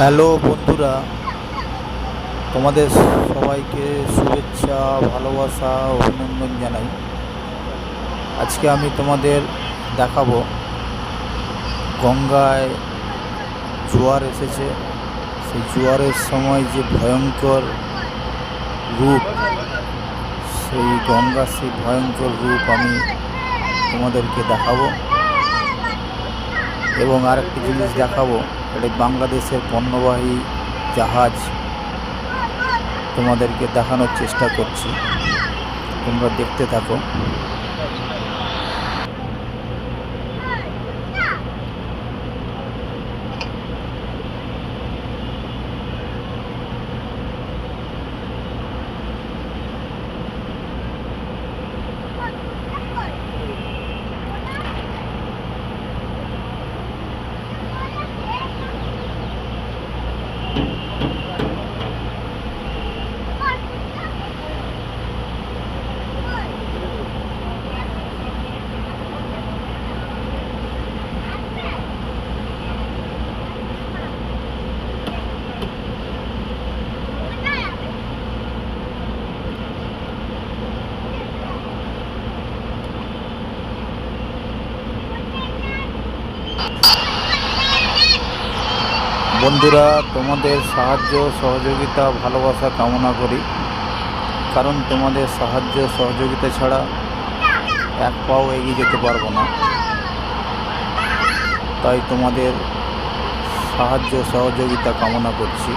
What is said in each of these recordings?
Hello বন্ধুরা, তোমাদের সবাইকে শুভেচ্ছা, ভালোবাসা, অভিনন্দন জানাই। আজকে আমি তোমাদের দেখাবো, গঙ্গায় জোয়ার এসেছে। সেই জোয়ারের সময় যে ভয়ঙ্কর রূপ, সেই গঙ্গার সেই ভয়ঙ্কর রূপ আমি তোমাদেরকে দেখাবো। এবং আরেকটি জিনিস দেখাবো, এটা বাংলাদেশের পণ্যবাহী জাহাজ। তোমাদেরকে দেখানোর চেষ্টা করছি। তোমরা দেখতে থাকো। বন্ধুরা, তোমাদের সাহায্য, সহযোগিতা, ভালোবাসা কামনা করি। কারণ তোমাদের সাহায্য, সহযোগিতা ছাড়া এক পাও এগিয়ে যেতে পারব না। তাই তোমাদের সাহায্য, সহযোগিতা কামনা করছি।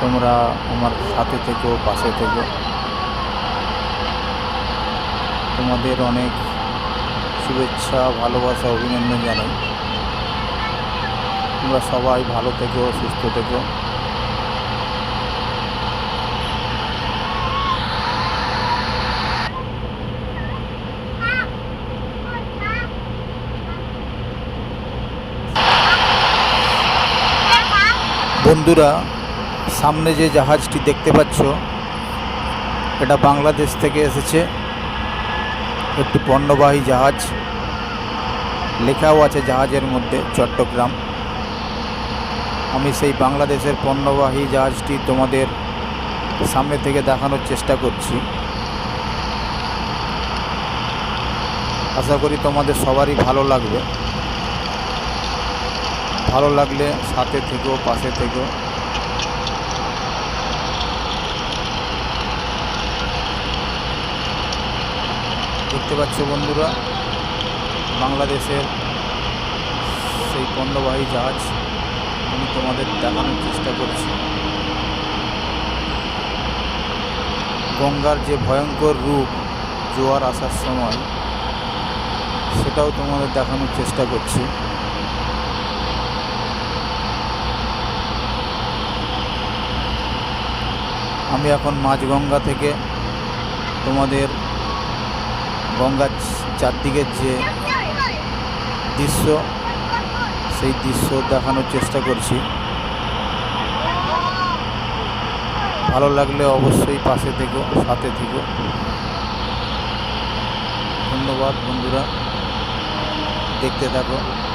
তোমরা আমার সাথে থেকেও পাশে থেকো। তোমাদের অনেক শুভেচ্ছা, ভালোবাসা, অভিনন্দন জানাই। তোমরা সবাই ভালো থেকো, সুস্থ থেকো। বন্ধুরা, সামনে যে জাহাজটি দেখতে পাচ্ছ, এটা বাংলাদেশ থেকে এসেছে। একটি পণ্যবাহী জাহাজ। লেখাও আছে জাহাজের মধ্যে, চট্টগ্রাম। আমি সেই বাংলাদেশের পণ্যবাহী জাহাজটি তোমাদের সামনে থেকে দেখানোর চেষ্টা করছি। আশা করি তোমাদের সবারই ভালো লাগবে। ভালো লাগলে সাথে থেকেও পাশে থেকেও দেখতে পাচ্ছ বন্ধুরা, বাংলাদেশের সেই পণ্যবাহী জাহাজ। আমি তোমাদের দেখানোর চেষ্টা করছি। গঙ্গার যে ভয়ঙ্কর রূপ জোয়ার আসার সময়, সেটাও তোমাদের দেখানোর চেষ্টা করছি। আমি এখন মাঝগঙ্গা থেকে তোমাদের গঙ্গার চারদিকের যে দৃশ্য সেই দৃশ্য দেখানোর চেষ্টা করছি। ভালো লাগলে অবশ্যই পাশে থেকো, সাথে থেকো। ধন্যবাদ বন্ধুরা। দেখতে থাকো।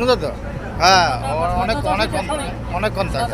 ধনুদা তো হ্যাঁ অনেক অনেক অনেকক্ষণ থাকে